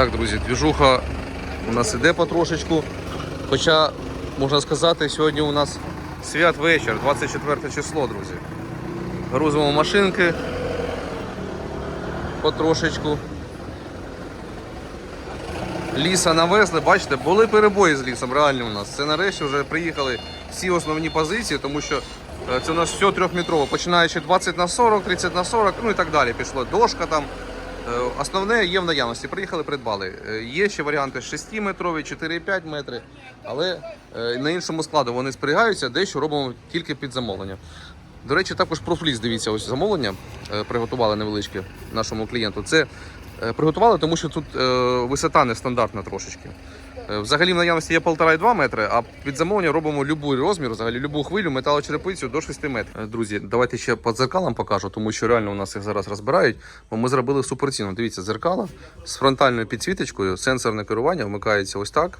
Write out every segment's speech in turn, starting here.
Так, друзі, двіжуха у нас іде потрошечку. Хоча, можна сказати, сьогодні у нас свят вечір, 24 число, друзі. Грузимо машинки потрошечку. Ліса навезли, бачите, були перебої з лісом, реально у нас. Це нарешті вже приїхали всі основні позиції, тому що е, це у нас все трьохметрово, починаючи 20 на 40, 30 на 40, ну і так далі. Пішло дошка там. Е, Основне є в наявності. Приїхали, придбали. Е, Є ще варіанти 6-метрові, 4,5 метри, але е, на іншому складу вони зберігаються, дещо робимо тільки під замовлення. До речі, також про фліс, дивіться, ось замовлення приготували невеличке нашому клієнту. Це приготували, тому що тут висота нестандартна трошечки. Е, Взагалі в наявності є 1,5-2 метри, а під замовлення робимо будь-який розмір, взагалі любу хвилю, металочерепицю до 6 метрів. Е, Друзі, давайте ще по дзеркалам покажу, тому що реально у нас їх зараз розбирають. Бо ми зробили суперціну. Дивіться, дзеркала з фронтальною підсвіточкою, сенсорне керування вмикається ось так.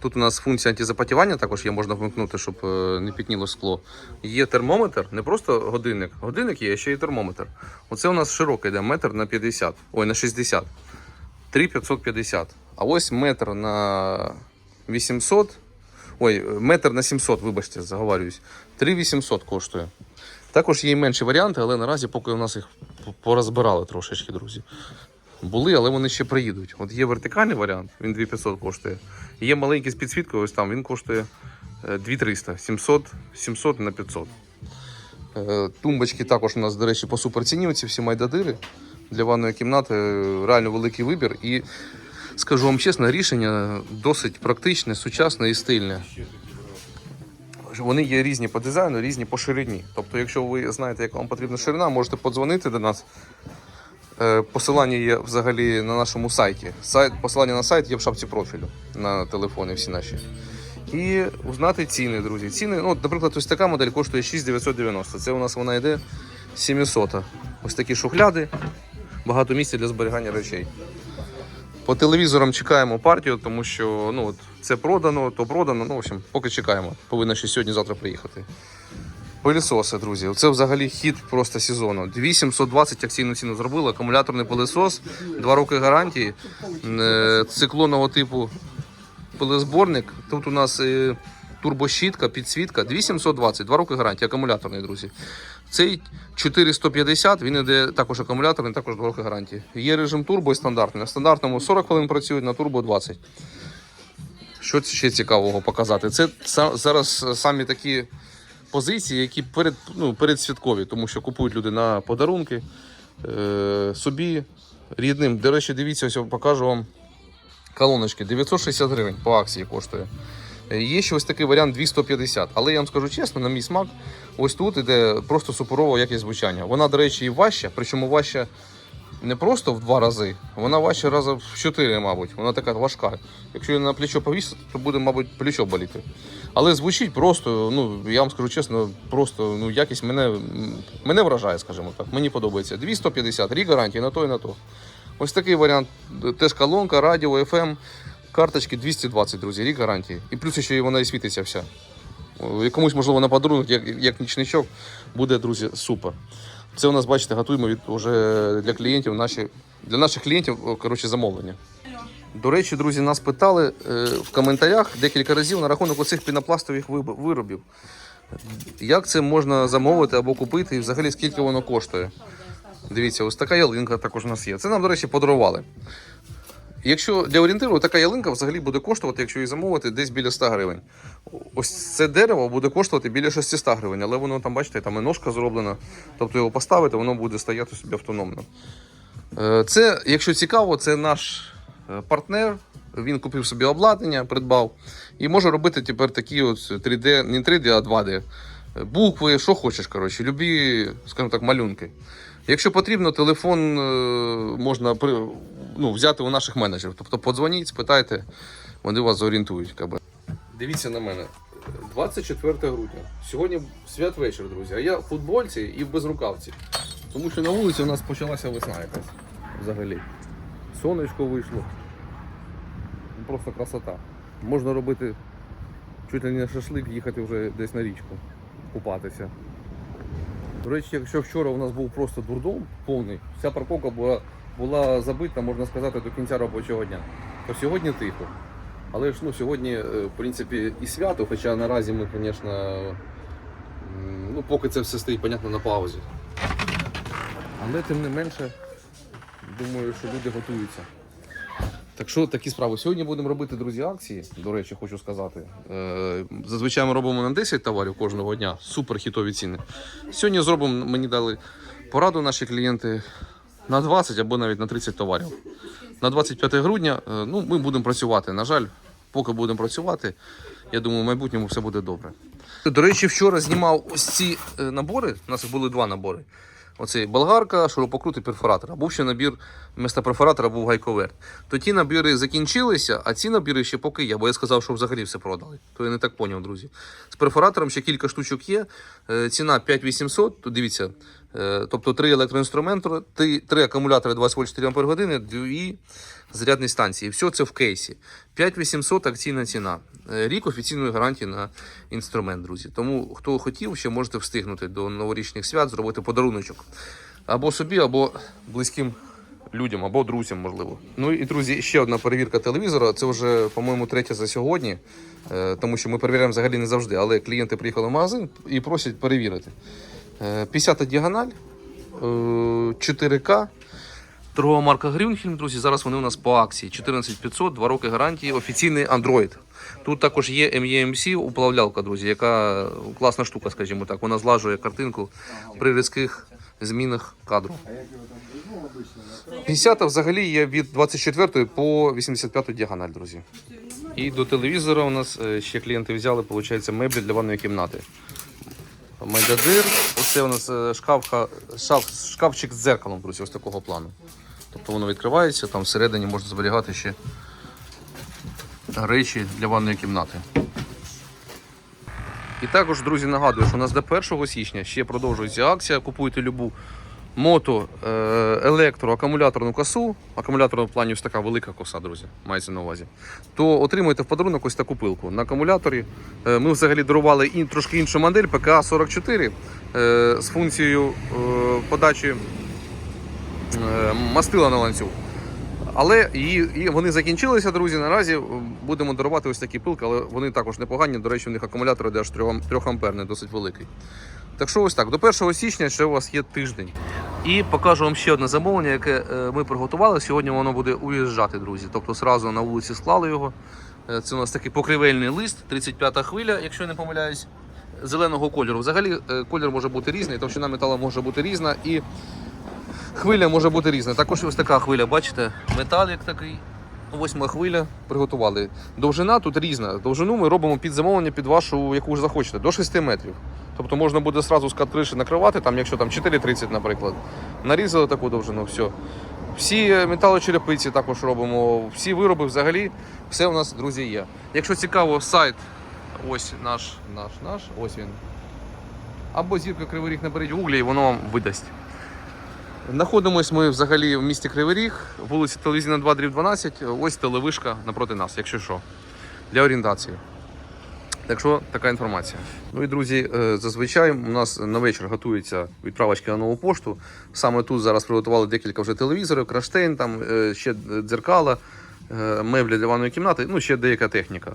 Тут у нас функція антизапотівання також є, можна вмикнути, щоб е, не пітніло скло. Є термометр, не просто годинник. Годинник є, а ще й термометр. Оце у нас широкий йде, метр на 50, ой, на 60. 3,550. А ось метр на 800. Ой, метр на 700, вибачте, заговарююсь. 3,800 коштує. Також є і менші варіанти, але наразі поки у нас їх порозбирали трошечки, друзі. Були, але вони ще приїдуть. От є вертикальний варіант, він 2500 коштує. Є маленький з підсвіткою, ось там він коштує е, 2300, 700, 700 на 500. Е, Тумбочки також у нас, до речі, по суперціні, оці всі майдадири для ванної кімнати. е, Реально великий вибір. І скажу вам чесно, рішення досить практичне, сучасне і стильне. Вони є різні по дизайну, різні по ширині. Тобто, якщо ви знаєте, яка вам потрібна ширина, можете подзвонити до нас. Е, Посилання є взагалі на нашому сайті. Сайт, посилання на сайт є в шапці профілю на телефони всі наші. І узнати ціни, друзі. Ціни, ну, наприклад, ось така модель коштує 6990. Це у нас вона йде 700. Ось такі шухляди, багато місця для зберігання речей. По телевізорам чекаємо партію, тому що ну, от, це продано, то продано. Ну, в общем, поки чекаємо. Повинна ще сьогодні-завтра приїхати. Пилісоси, друзі. Це взагалі хід просто сезону. 2720 акційну ціну зробили. Акумуляторний пилисос, 2 роки гарантії, е, циклонного типу пилезборник. Тут у нас е, турбощітка, підсвітка. 2720, 2 роки гарантії, акумуляторний, друзі. Цей 4150, він іде також акумуляторний, також 2 роки гарантії. Є режим турбо і стандартний. На стандартному 40 хвилин працюють, на турбо 20. Що ще цікавого показати? Це зараз самі такі позиції, які перед, ну, передсвяткові, тому що купують люди на подарунки е, собі, рідним. До речі, дивіться, ось я покажу вам колоночки. 960 гривень по акції коштує. Є ще ось такий варіант 250. Але я вам скажу чесно, на мій смак, ось тут іде просто суперова якість звучання. Вона, до речі, і важча, причому важча не просто в два рази, вона важча раза в чотири, мабуть. Вона така важка. Якщо її на плечо повісити, то буде, мабуть, плечо боліти. Але звучить просто, ну я вам скажу чесно, просто ну, якість мене, мене вражає, скажімо так. Мені подобається. 250, рік гарантії на то і на то. Ось такий варіант. Теж колонка, радіо, FM, карточки 220, друзі, рік гарантії. І плюс ще вона і світиться вся. О, Комусь, можливо, на подарунок, як, як нічничок, буде, друзі, супер. Це у нас, бачите, готуємо від уже для клієнтів наші, для наших клієнтів коротше, замовлення. До речі, друзі, нас питали е, в коментарях декілька разів на рахунок оцих пінопластових виробів. Як це можна замовити або купити, і взагалі скільки воно коштує? Дивіться, ось така ялинка також у нас є. Це нам, до речі, подарували. Якщо для орієнтиру така ялинка взагалі буде коштувати, якщо її замовити, десь біля 100 гривень. Ось це дерево буде коштувати біля 600 гривень, але воно там, бачите, там і ножка зроблена. Тобто його поставити, воно буде стояти собі автономно. Е, Це, якщо цікаво, це наш е, партнер. Він купив собі обладнання, придбав і може робити тепер такі от 3D, не 3D, а 2D. Е, Букви, що хочеш, коротше, любі, скажімо так, малюнки. Якщо потрібно, телефон е, можна ну, взяти у наших менеджерів. Тобто подзвоніть, спитайте, вони вас зорієнтують. Дивіться на мене. 24 грудня. Сьогодні святвечір, друзі. А я в футбольці і в безрукавці. Тому що на вулиці у нас почалася весна якась взагалі. Сонечко вийшло. Ну, Просто красота. Можна робити чуть ли не на шашлик, їхати вже десь на річку, купатися. До речі, якщо вчора у нас був просто дурдом повний, вся парковка була була забита, можна сказати, до кінця робочого дня. То сьогодні тихо. Але ж ну, сьогодні, е, в принципі, і свято, хоча наразі ми, звісно, ну, поки це все стоїть, понятно, на паузі. Але тим не менше, думаю, що люди готуються. Так що такі справи. Сьогодні будемо робити, друзі, акції. До речі, хочу сказати. Е, Зазвичай ми робимо на 10 товарів кожного дня. Супер хітові ціни. Сьогодні зробимо, мені дали пораду наші клієнти на 20 або навіть на 30 товарів. На 25 грудня е, ну, ми будемо працювати. На жаль, поки будемо працювати, я думаю, в майбутньому все буде добре. До речі, вчора знімав ось ці е, набори. У нас були два набори. Оцей болгарка, шурупокрут і перфоратор. Був ще набір вместо перфоратора був гайковерт. То ті набіри закінчилися, а ці набіри ще поки є, бо я сказав, що взагалі все продали. То я не так поняв, друзі. З перфоратором ще кілька штучок є. Е, Ціна 5800. Тут дивіться, тобто три електроінструменти, три, акумулятори 20 вольт 4 ампер години, дві зарядні станції. Все це в кейсі. 5800 акційна ціна. Е, Рік офіційної гарантії на інструмент, друзі. Тому хто хотів, ще можете встигнути до новорічних свят зробити подаруночок. Або собі, або близьким людям, або друзям, можливо. Ну і друзі, ще одна перевірка телевізора. Це вже, по-моєму, третя за сьогодні, Е, тому що ми перевіряємо взагалі не завжди. Але клієнти приїхали в магазин і просять перевірити. Е, 50 діагональ, е, 4К. Торгова марка Грюнхельм, друзі, зараз вони у нас по акції. 14500, 2 роки гарантії, офіційний Android. Тут також є MEMC уплавлялка, друзі, яка класна штука, скажімо так. Вона злажує картинку при різких змінах кадру. 50 взагалі є від 24 по 85 діагональ, друзі. І до телевізора у нас е, ще клієнти взяли, виходить, меблі для ванної кімнати. Медадир, оце у нас е, шкафка, шаф, шкафчик з дзеркалом, друзі, ось такого плану. Тобто воно відкривається, там всередині можна зберігати ще речі для ванної кімнати. І також, друзі, нагадую, що у нас до 1 січня ще продовжується акція. Купуйте любу мото, е, електро, акумуляторну косу. Акумуляторна в плані ось така велика коса, друзі, мається на увазі. То отримуєте в подарунок ось таку пилку. На акумуляторі е, ми взагалі дарували трошки іншу модель ПКА-44 е, з функцією подачі мастила на ланцюг. Але її, вони закінчилися, друзі. Наразі будемо дарувати ось такі пилки, але вони також непогані. До речі, у них акумулятор іде аж 3, 3 амперний, досить великий. Так що ось так, до 1 січня ще у вас є тиждень. І покажу вам ще одне замовлення, яке е, ми приготували. Сьогодні воно буде уїжджати, друзі. Тобто зразу на вулиці склали його. Е, Це у нас такий покривельний лист, 35-та хвиля, якщо я не помиляюсь, зеленого кольору. Взагалі е, колір може бути різний, товщина металу може бути різна і хвиля може бути різна. Також ось така хвиля, бачите, металік такий. Восьма хвиля приготували. Довжина тут різна. Довжину ми робимо під замовлення під вашу, яку ж захочете, до 6 метрів. Тобто можна буде зразу з криші накривати, там, якщо там 4,30, наприклад. Нарізали таку довжину, все. Всі металочерепиці також робимо, всі вироби взагалі, все у нас, друзі, є. Якщо цікаво, сайт, ось наш, наш, наш, ось він. Або зірка Кривий Ріг наберіть в гуглі і воно вам видасть. Знаходимось ми взагалі в місті Кривий Ріг, вулиця Телевізійна 2, дріб 12, ось телевишка напроти нас, якщо що, для орієнтації. Так що така інформація. Ну і друзі, е, зазвичай у нас на вечір готується відправочки на нову пошту. Саме тут зараз приготували декілька вже телевізорів, краштейн, там е, ще дзеркала, е, меблі для ванної кімнати, ну ще деяка техніка.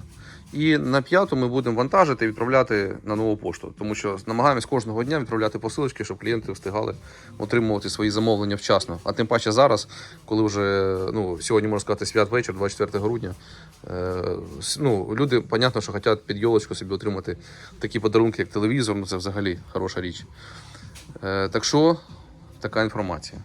І на п'яту ми будемо вантажити і відправляти на нову пошту, тому що намагаємось кожного дня відправляти посилочки, щоб клієнти встигали отримувати свої замовлення вчасно. А тим паче зараз, коли вже ну, сьогодні можна сказати святвечір, 24 грудня. Е, ну, люди, понятно, що хочуть під йолочку собі отримати такі подарунки, як телевізор, ну це взагалі хороша річ. Е, так що така інформація.